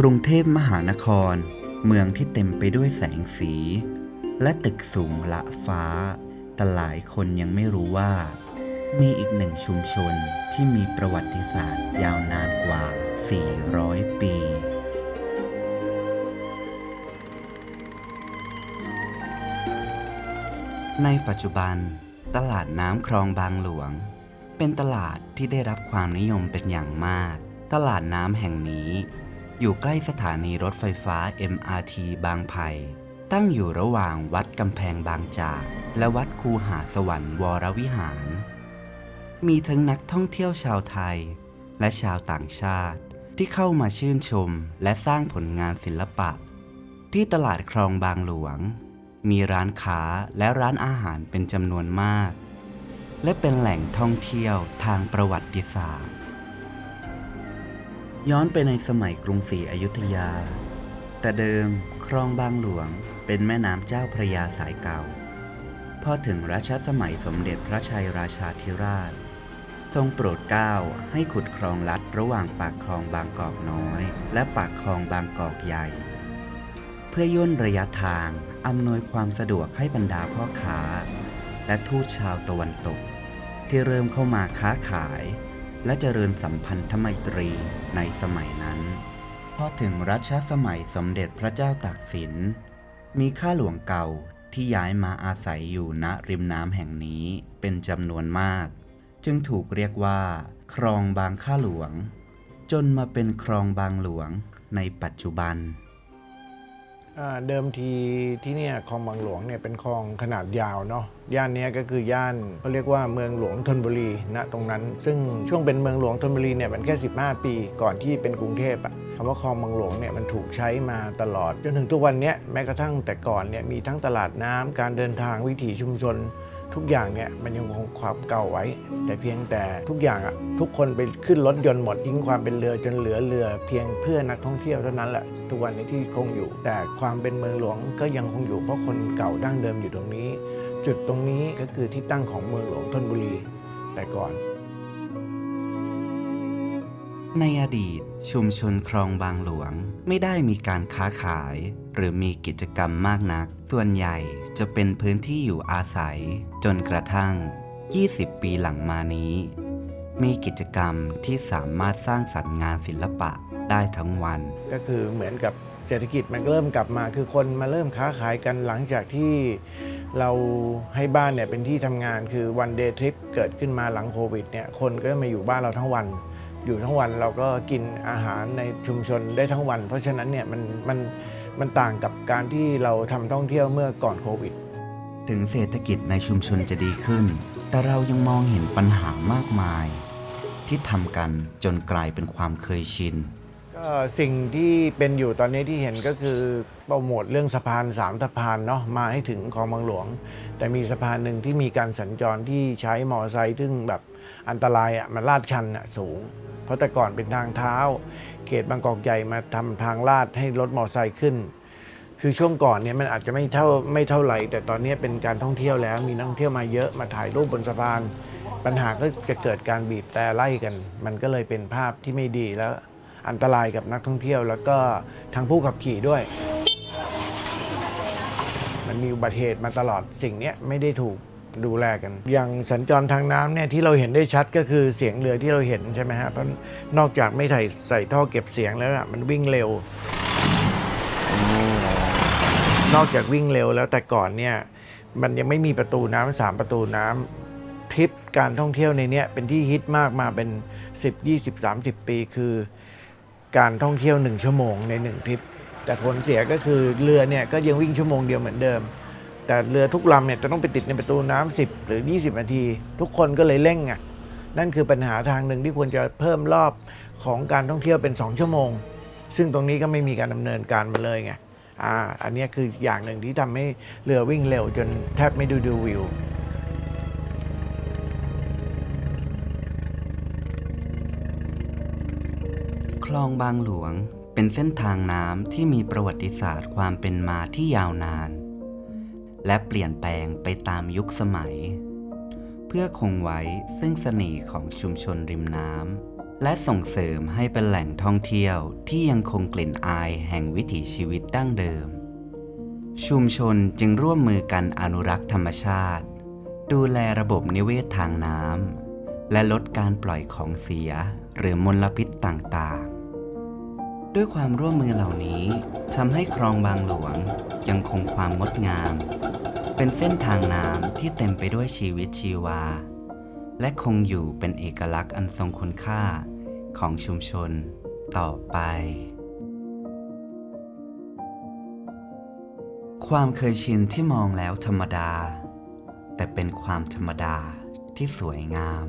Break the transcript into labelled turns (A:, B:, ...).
A: กรุงเทพมหานคร เมืองที่เต็มไปด้วยแสงสี และตึกสูงละฟ้า แต่หลายคนยังไม่รู้ว่า มีอีกหนึ่งชุมชนที่มีประวัติศาสตร์ยาวนานกว่า 400 ปีในปัจจุบัน ตลาดน้ำคลองบางหลวง เป็นตลาดที่ได้รับความนิยมเป็นอย่างมาก ตลาดน้ำแห่งนี้ อยู่ใกล้สถานีรถไฟฟ้า MRT บางไผ่ตั้งอยู่ระหว่างวัดกำแพงบางจาก และวัดคูหาสวรรค์วรวิหาร มีทั้งนักท่องเที่ยวชาวไทย และชาวต่างชาติที่เข้ามาชื่นชมและสร้างผลงานศิลปะ ที่ตลาดคลองบางหลวง มีร้านค้าและร้านอาหารเป็นจำนวนมาก และเป็นแหล่งท่องเที่ยวทางประวัติศาสตร์ ย้อนไปในสมัยกรุงศรีอยุธยา แต่เดิมคลองบางหลวงเป็นแม่น้ำเจ้าพระยาสายเก่า พอถึงรัชสมัยสมเด็จพระชัยราชาธิราช ทรงโปรดเกล้าให้ขุดคลองลัดระหว่างปากคลองบางกอกน้อย และปากคลองบางกอกใหญ่ เพื่อย่นระยะทางอำนวยความสะดวกให้บรรดาพ่อค้า และทูตชาวตะวันตก ที่เริ่มเข้ามาค้าขาย และเจริญสัมพันธไมตรีในสมัยนั้น พอถึงรัชสมัยสมเด็จพระเจ้าตากสิน มีข้าหลวงเก่าที่ย้ายมาอาศัยอยู่ณริมน้ำแห่งนี้เป็นจำนวนมาก จึงถูกเรียกว่าคลองบางข้าหลวง จนมาเป็นคลองบางหลวงในปัจจุบัน
B: เดิมทีที่เนี่ยคลองบางหลวงเนี่ยเป็นคลองขนาดยาวเนาะย่านนี้ก็คือย่านเขาเรียกว่าเมืองหลวงธนบุรีณตรงนั้น ซึ่งช่วงเป็นเมืองหลวงธนบุรีเนี่ยมันแค่ 15 ปี ก่อนที่เป็นกรุงเทพอะคำว่าคลองบางหลวงเนี่ยมันถูกใช้มาตลอดจนถึงทุกวันนี้แม้กระทั่งแต่ก่อนเนี่ยมีทั้งตลาดน้ำการเดินทางวิถีชุมชน ทุกอย่างเนี่ยมันยังคงความเก่าไว้ แต่เพียงแต่ทุกอย่างอะทุกคนไปขึ้นรถยนต์หมดทิ้งความเป็นเรือจนเหลือเรือเพียงเพื่อนักท่องเที่ยวเท่านั้นแหละทุกวันนี้ที่คงอยู่ แต่ความเป็นเมืองหลวงก็ยังคงอยู่เพราะคนเก่าดั้งเดิมอยู่ตรงนี้ จุดตรงนี้ก็คือที่ตั้งของเมืองหลวงธนบุรีแต่ก่อน
A: ในอดีตชุมชนคลองบางหลวง ไม่ได้มีการค้าขาย หรือมีกิจกรรมมากนัก ส่วนใหญ่จะเป็นพื้นที่อยู่อาศัย จนกระทั่ง 20 ปีหลังมานี้ มีกิจกรรมที่สามารถสร้างสรรค์งานศิลปะได้ทั้งวัน
B: ก็คือเหมือนกับเศรษฐกิจมันเริ่มกลับมา คือคนมาเริ่มค้าขายกันหลังจากที่เราให้บ้านเนี่ยเป็นที่ทำงานคือวันเดย์ทริปเกิดขึ้นมาหลังโควิดเนี่ยคนก็มาอยู่บ้านเราทั้งวัน อยู่ทั้งวันเราก็กินอาหารในชุมชนได้ทั้งวัน เพราะฉะนั้นเนี่ยมันมันมันต่างกับการที่เราทำท่องเที่ยวเมื่อก่อนโควิด
A: ถึงเศรษฐกิจในชุมชนจะดีขึ้น แต่เรายังมองเห็นปัญหามากมาย ที่ทำกันจนกลายเป็นความเคยชิน
B: ก็สิ่งที่เป็นอยู่ตอนนี้ที่เห็นก็คือโปรโมทเรื่องสะพานสามสะพานเนาะมาให้ถึงคลองบางหลวง แต่มีสะพานหนึ่งที่มีการสัญจรที่ใช้มอเตอร์ไซค์ซึ่งแบบอันตรายอะมันลาดชันอะสูง เพราะแต่ก่อนเป็นทางเท้า เขตบางกอกใหญ่มาทำทางลาดให้รถมอเตอร์ไซค์ขึ้น คือช่วงก่อนเนี่ยมันอาจจะไม่เท่าไม่เท่าไหร่ แต่ตอนนี้เป็นการท่องเที่ยวแล้ว มีนักท่องเที่ยวมาเยอะมาถ่ายรูปบนสะพาน ปัญหาก็จะเกิดการบีบแต่ไล่กัน มันก็เลยเป็นภาพที่ไม่ดีแล้วอันตรายกับนักท่องเที่ยว แล้วก็ทางผู้ขับขี่ด้วย มันมีอุบัติเหตุมาตลอดสิ่งนี้ไม่ได้ถูก ดูแลกัน อย่างสัญจรทางน้ำเนี่ยที่เราเห็นได้ชัดก็คือเสียงเรือที่เราเห็นใช่ไหมฮะเพราะนอกจากไม่ใส่ใส่ท่อเก็บเสียงแล้วอะมันวิ่งเร็ว นอกจากวิ่งเร็วแล้วแต่ก่อนเนี่ยมันยังไม่มีประตูน้ำสามประตูน้ำทริปการท่องเที่ยวในเนี้ยเป็นที่ฮิตมากมาเป็น 10 20 30 ปีคือ การท่องเที่ยวหนึ่งชั่วโมงในหนึ่งทริปแต่ผลเสียก็คือเรือเนี่ยก็ยังวิ่งชั่วโมงเดียวเหมือนเดิม แต่เรือทุกลำเนี่ยจะต้องไปติดในประตูน้ำ10 หรือ 20 นาที ทุกคนก็เลยเร่งอะนั่นคือปัญหาทางหนึ่งที่ควรจะเพิ่มรอบของการท่องเที่ยวเป็น 2 ชั่วโมง ซึ่งตรงนี้ก็ไม่มีการดำเนินการมาเลยไงอ่าอันนี้คืออย่างหนึ่งที่ทำให้เรือวิ่งเร็วจนแทบไม่ดูดูวิว
A: คลองบางหลวงเป็นเส้นทางน้ำที่มีประวัติศาสตร์ความเป็นมาที่ยาวนาน และเปลี่ยนแปลงไปตามยุคสมัย เพื่อคงไว้ซึ่งเสน่ห์ของชุมชนริมน้ำและส่งเสริมให้เป็นแหล่งท่องเที่ยวที่ยังคงกลิ่นอายแห่งวิถีชีวิตดั้งเดิม ชุมชนจึงร่วมมือกันอนุรักษ์ธรรมชาติ ดูแลระบบนิเวศทางน้ำและลดการปล่อยของเสียหรือมลพิษต่างๆ ด้วยความร่วมมือเหล่านี้ทำให้คลองบางหลวงยังคงความงดงาม เป็นเส้นทางน้ำที่เต็มไปด้วยชีวิตชีวา และคงอยู่เป็นเอกลักษณ์อันทรงคุณค่าของชุมชนต่อไป ความเคยชินที่มองแล้วธรรมดา แต่เป็นความธรรมดาที่สวยงาม